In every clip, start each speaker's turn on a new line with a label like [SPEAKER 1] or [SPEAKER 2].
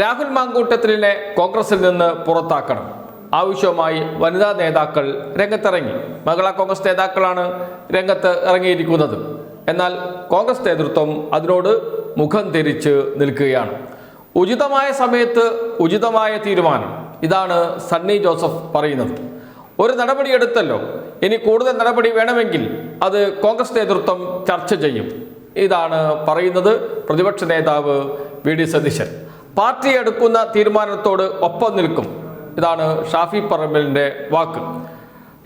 [SPEAKER 1] രാഹുൽ മാങ്കൂട്ടത്തിലിനെ കോൺഗ്രസിൽ നിന്ന് പുറത്താക്കണം. ആവശ്യവുമായി വനിതാ നേതാക്കൾ രംഗത്തിറങ്ങി. മഹിളാ കോൺഗ്രസ് നേതാക്കളാണ് രംഗത്ത് ഇറങ്ങിയിരിക്കുന്നത്. എന്നാൽ കോൺഗ്രസ് നേതൃത്വം അതിനോട് മുഖം തിരിച്ച് നിൽക്കുകയാണ്. ഉചിതമായ സമയത്ത് ഉചിതമായ തീരുമാനം. ഇതാണ് സണ്ണി ജോസഫ് പറയുന്നത്. ഒരു നടപടി എടുത്തല്ലോ ഇനി കൂടുതൽ നടപടി വേണമെങ്കിൽ അത് കോൺഗ്രസ് നേതൃത്വം ചർച്ച ചെയ്യും. ഇതാണ് പറയുന്നത് പ്രതിപക്ഷ നേതാവ് വി ഡി സതീശൻ. പാർട്ടി എടുക്കുന്ന തീരുമാനത്തോട് ഒപ്പം നിൽക്കും. ഇതാണ് ഷാഫി പറമ്പലിന്റെ വാക്ക്.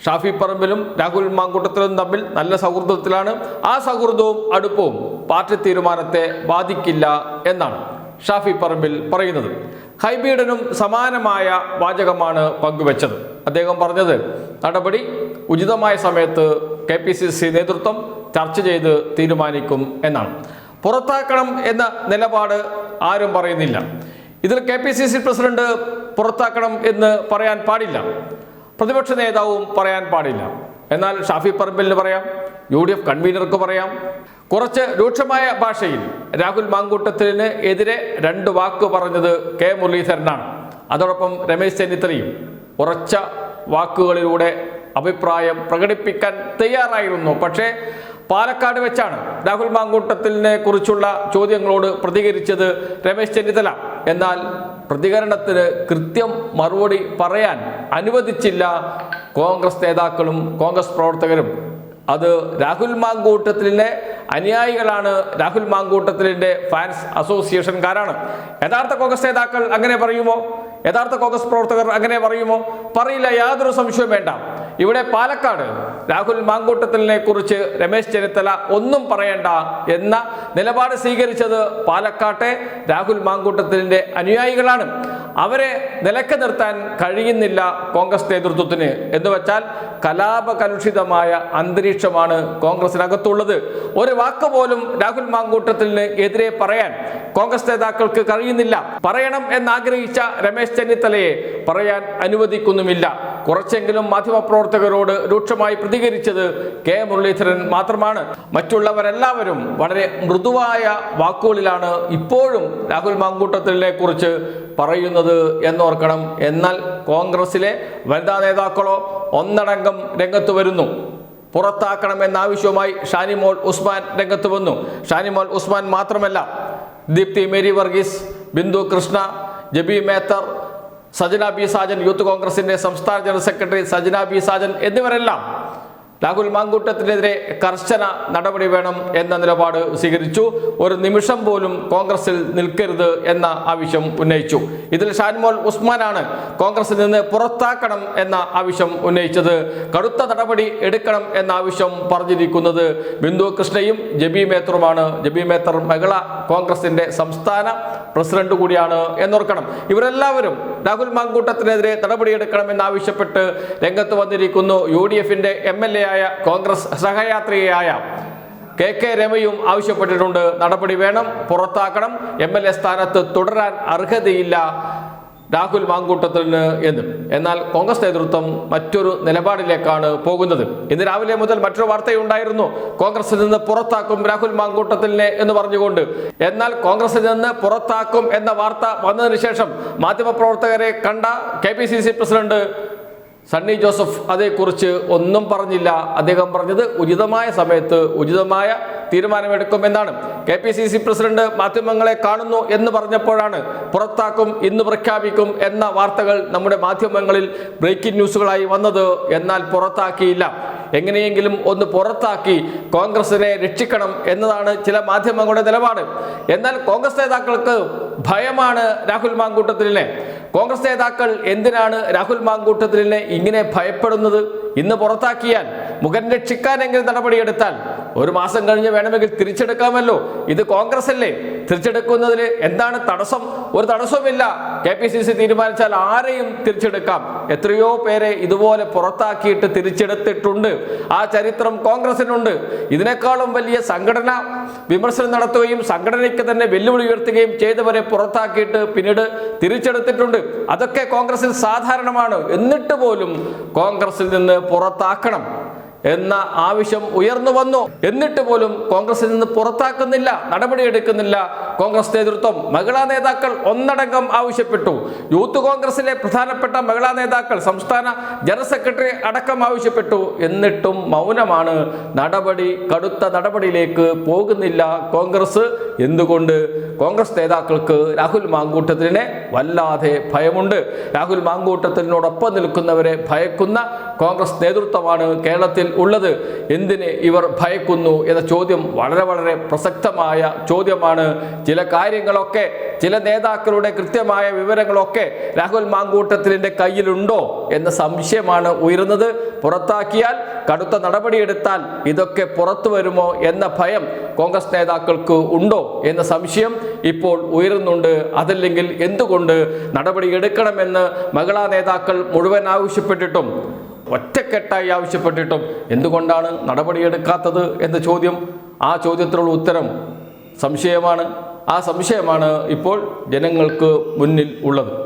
[SPEAKER 1] ഷാഫി പറമ്പിലും രാഹുൽ മാങ്കൂട്ടത്തിലും തമ്മിൽ നല്ല സൗഹൃദത്തിലാണ്. ആ സൗഹൃദവും അടുപ്പവും പാർട്ടി തീരുമാനത്തെ ബാധിക്കില്ല എന്നാണ് ഷാഫി പറമ്പിൽ പറയുന്നത്. ഹൈബീഡനും സമാനമായ വാചകമാണ് പങ്കുവച്ചത്. അദ്ദേഹം പറഞ്ഞത് നടപടി ഉചിതമായ സമയത്ത് കെ പി സി സി നേതൃത്വം ചർച്ച ചെയ്ത് തീരുമാനിക്കും എന്നാണ്. പുറത്താക്കണം എന്ന നിലപാട് ആരും പറയുന്നില്ല. ഇതിൽ K P C C president പുറത്താക്കണം എന്ന് പറയാൻ പാടില്ല. പ്രതിപക്ഷ നേതാവും പറയാൻ പാടില്ല. എന്നാൽ ഷാഫി പറമ്പിലിന് പറയാം യു ഡി എഫ് കൺവീനർക്ക് പറയാം. കുറച്ച് രൂക്ഷമായ ഭാഷയിൽ രാഹുൽ മാങ്കൂട്ടത്തിന് എതിരെ രണ്ട് വാക്ക് പറഞ്ഞത് കെ മുരളീധരനാണ്. അതോടൊപ്പം രമേശ് ചെന്നിത്തലയും ഉറച്ച വാക്കുകളിലൂടെ അഭിപ്രായം പ്രകടിപ്പിക്കാൻ തയ്യാറായിരുന്നു. പക്ഷേ പാലക്കാട് വെച്ചാണ് രാഹുൽ മാങ്കൂട്ടത്തിനെ കുറിച്ചുള്ള ചോദ്യങ്ങളോട് പ്രതികരിച്ചത് രമേശ് ചെന്നിത്തല. എന്നാൽ പ്രതികരണത്തിന് കൃത്യം മറുപടി പറയാൻ അനുവദിച്ചില്ല കോൺഗ്രസ് നേതാക്കളും കോൺഗ്രസ് പ്രവർത്തകരും. അത് രാഹുൽ മാങ്കൂട്ടത്തിലെ അനുയായികളാണ് രാഹുൽ മാങ്കൂട്ടത്തിലിന്റെ ഫാൻസ് അസോസിയേഷൻകാരാണ്. യഥാർത്ഥ കോൺഗ്രസ് നേതാക്കൾ അങ്ങനെ പറയുമോ? യഥാർത്ഥ കോൺഗ്രസ് പ്രവർത്തകർ അങ്ങനെ പറയുമോ? പറയില്ല യാതൊരു സംശയവും വേണ്ട. ഇവിടെ പാലക്കാട് രാഹുൽ മാങ്കൂട്ടത്തിലിനെ കുറിച്ച് രമേശ് ചെന്നിത്തല ഒന്നും പറയേണ്ട എന്ന നിലപാട് സ്വീകരിച്ചത് പാലക്കാട്ടെ രാഹുൽ മാങ്കൂട്ടത്തിലിന്റെ അനുയായികളാണ്. അവരെ നിലയ്ക്ക് നിർത്താൻ കഴിയുന്നില്ല കോൺഗ്രസ് നേതൃത്വത്തിന്. എന്ന് വെച്ചാൽ കലാപകലുഷിതമായ അന്തരീക്ഷമാണ് കോൺഗ്രസിനകത്തുള്ളത്. ഒരു വാക്ക് പോലും രാഹുൽ മാങ്കൂട്ടത്തിന് എതിരെ പറയാൻ കോൺഗ്രസ് നേതാക്കൾക്ക് കഴിയുന്നില്ല. പറയണം എന്നാഗ്രഹിച്ച രമേശ് ചെന്നിത്തലയെ പറയാൻ അനുവദിക്കുന്നുമില്ല. കുറച്ചെങ്കിലും മാധ്യമപ്രവർത്തകരോട് രൂക്ഷമായി പ്രതികരിച്ചത് കെ മുരളീധരൻ മാത്രമാണ്. മറ്റുള്ളവരെല്ലാവരും വളരെ മൃദുവായ വാക്കുകളിലാണ് ഇപ്പോഴും രാഹുൽ മാങ്കൂട്ടത്തിനെ കുറിച്ച് പറയുന്നത് എന്നോർക്കണം. എന്നാൽ കോൺഗ്രസിലെ വനിതാ നേതാക്കളോ ഒന്നടങ്കം രംഗത്ത് വരുന്നു. പുറത്താക്കണമെന്ന ആവശ്യവുമായി ഷാനിമോൾ ഉസ്മാൻ രംഗത്ത് വന്നു. ഷാനിമോൾ ഉസ്മാൻ മാത്രമല്ല Deepthi Mary Varghese Bindu Krishna Jebi Mather Sajana B Sajan youth കോൺഗ്രസിന്റെ സംസ്ഥാന general secretary Sajana B Sajan എന്നിവരെല്ലാം Rahul മാങ്കൂട്ടത്തിനെതിരെ കർശന നടപടി വേണം എന്ന നിലപാട് സ്വീകരിച്ചു. ഒരു നിമിഷം പോലും കോൺഗ്രസിൽ നിൽക്കരുത് എന്ന ആവശ്യം ഉന്നയിച്ചു. ഇതിൽ ഷാൻമോൾ ഉസ്മാനാണ് കോൺഗ്രസിൽ നിന്ന് പുറത്താക്കണം എന്ന ആവശ്യം ഉന്നയിച്ചത്. കടുത്ത നടപടി എടുക്കണം എന്ന ആവശ്യം പറഞ്ഞിരിക്കുന്നത് ബിന്ദു കൃഷ്ണയും ജബി മേത്തറുമാണ്. ജബി മേത്തർ മകള കോൺഗ്രസിന്റെ സംസ്ഥാന പ്രസിഡന്റ് കൂടിയാണ് എന്നോർക്കണം. ഇവരെല്ലാവരും രാഹുൽ മാങ്കൂട്ടത്തിനെതിരെ നടപടിയെടുക്കണം എന്നാവശ്യപ്പെട്ട് രംഗത്ത് വന്നിരിക്കുന്നു. യു ഡി എഫിന്റെ എം എൽ എ ആയ കോൺഗ്രസ് സഹയാത്രികയായ കെ കെ രമയും ആവശ്യപ്പെട്ടിട്ടുണ്ട്. നടപടി വേണം പുറത്താക്കണം. എം എൽ എ സ്ഥാനത്ത് തുടരാൻ അർഹതയില്ല രാഹുൽ മാങ്കൂട്ടത്തിന് എന്നും. എന്നാൽ കോൺഗ്രസ് നേതൃത്വം മറ്റൊരു നിലപാടിലേക്കാണ് പോകുന്നത്. ഇന്ന് രാവിലെ മുതൽ മറ്റൊരു വാർത്തയുണ്ടായിരുന്നു. കോൺഗ്രസിൽ നിന്ന് പുറത്താക്കും രാഹുൽ മാങ്കൂട്ടത്തിനെ എന്ന് പറഞ്ഞുകൊണ്ട്. എന്നാൽ കോൺഗ്രസിൽ നിന്ന് പുറത്താക്കും എന്ന വാർത്ത വന്നതിന് ശേഷം മാധ്യമപ്രവർത്തകരെ കണ്ട കെ പ്രസിഡന്റ് സണ്ണി ജോസഫ് അതേക്കുറിച്ച് ഒന്നും പറഞ്ഞില്ല. അദ്ദേഹം പറഞ്ഞത് ഉചിതമായ സമയത്ത് ഉചിതമായ തീരുമാനമെടുക്കുമെന്നാണ് K P C C president മാധ്യമങ്ങളെ കാണുന്നു എന്ന് പറഞ്ഞപ്പോഴാണ് പുറത്താക്കും ഇന്ന് പ്രഖ്യാപിക്കും എന്ന വാർത്തകൾ നമ്മുടെ മാധ്യമങ്ങളിൽ ബ്രേക്കിംഗ് ന്യൂസുകളായി വന്നത്. എന്നാൽ പുറത്താക്കിയില്ല. എങ്ങനെയെങ്കിലും ഒന്ന് പുറത്താക്കി കോൺഗ്രസിനെ രക്ഷിക്കണം എന്നതാണ് ചില മാധ്യമങ്ങളുടെ നിലപാട്. എന്നാൽ കോൺഗ്രസ് നേതാക്കൾക്ക് ഭയമാണ് രാഹുൽ മാങ്കൂട്ടത്തിലിനെ. കോൺഗ്രസ് നേതാക്കൾ എന്തിനാണ് രാഹുൽ മാങ്കൂട്ടത്തിലിനെ ഇങ്ങനെ ഭയപ്പെടുന്നത്? ഇന്ന് പുറത്താക്കിയാൽ മുഖം രക്ഷിക്കാനെങ്കിലും നടപടിയെടുത്താൽ? ഒരു മാസം കഴിഞ്ഞ് വേണമെങ്കിൽ തിരിച്ചെടുക്കാമല്ലോ. ഇത് കോൺഗ്രസ് അല്ലേ തിരിച്ചെടുക്കുന്നതിൽ എന്താണ് തടസ്സം? ഒരു തടസ്സവുമില്ല. കെ പി സി സി തീരുമാനിച്ചാൽ ആരെയും തിരിച്ചെടുക്കാം. എത്രയോ പേരെ ഇതുപോലെ പുറത്താക്കിയിട്ട് തിരിച്ചെടുത്തിട്ടുണ്ട്. ആ ചരിത്രം കോൺഗ്രസിനുണ്ട്. ഇതിനേക്കാളും വലിയ സംഘടന വിമർശനം നടത്തുകയും സംഘടനയ്ക്ക് തന്നെ വെല്ലുവിളി ഉയർത്തുകയും ചെയ്തവരെ പുറത്താക്കിയിട്ട് പിന്നീട് തിരിച്ചെടുത്തിട്ടുണ്ട്. അതൊക്കെ കോൺഗ്രസിൽ സാധാരണമാണ്. എന്നിട്ട് പോലും കോൺഗ്രസിൽ നിന്ന് പുറത്താക്കണം. എന്ന ആവശ്യം ഉയർന്നു വന്നു. എന്നിട്ട് പോലും കോൺഗ്രസിൽ നിന്ന് പുറത്താക്കുന്നില്ല നടപടിയെടുക്കുന്നില്ല. കോൺഗ്രസ് നേതൃത്വം മഹിളാ നേതാക്കൾ ഒന്നടങ്കം ആവശ്യപ്പെട്ടു. യൂത്ത് കോൺഗ്രസിലെ പ്രധാനപ്പെട്ട മഹിളാ നേതാക്കൾ സംസ്ഥാന ജനറൽ സെക്രട്ടറി അടക്കം ആവശ്യപ്പെട്ടു. എന്നിട്ടും മൗനമാണ്. നടപടി കടുത്ത നടപടിയിലേക്ക് പോകുന്നില്ല കോൺഗ്രസ്. എന്തുകൊണ്ട്? കോൺഗ്രസ് നേതാക്കൾക്ക് രാഹുൽ മാങ്കൂട്ടത്തിനെ വല്ലാതെ ഭയമുണ്ട്. രാഹുൽ മാങ്കൂട്ടത്തിനോടൊപ്പം നിൽക്കുന്നവരെ ഭയക്കുന്ന കോൺഗ്രസ് നേതൃത്വമാണ് കേരളത്തിൽ ഉള്ളത്. എന്തിന് ഇവർ ഭയക്കുന്നു എന്ന ചോദ്യം വളരെ വളരെ പ്രസക്തമായ ചോദ്യമാണ്. ചില കാര്യങ്ങളൊക്കെ ചില നേതാക്കളുടെ കൃത്യമായ വിവരങ്ങളൊക്കെ രാഹുൽ മാങ്കൂട്ടത്തിന്റെ കയ്യിലുണ്ടോ എന്ന സംശയമാണ് ഉയരുന്നത്. പുറത്താക്കിയാൽ കടുത്ത നടപടിയെടുത്താൽ ഇതൊക്കെ പുറത്തു വരുമോ എന്ന ഭയം കോൺഗ്രസ് നേതാക്കൾക്ക് ഉണ്ടോ എന്ന സംശയം ഇപ്പോൾ ഉയരുന്നുണ്ട്. അതല്ലെങ്കിൽ എന്തുകൊണ്ട് നടപടി എടുക്കണമെന്ന് മഹിളാ നേതാക്കൾ മുഴുവൻ ആവശ്യപ്പെട്ടിട്ടും ഒറ്റക്കെട്ടായി ആവശ്യപ്പെട്ടിട്ടും എന്തുകൊണ്ടാണ് നടപടിയെടുക്കാത്തത് എന്ന ചോദ്യം? ആ ചോദ്യത്തിനുള്ള ഉത്തരം സംശയമാണ്. ആ സംശയമാണ് ഇപ്പോൾ ജനങ്ങൾക്ക് മുന്നിൽ ഉള്ളത്.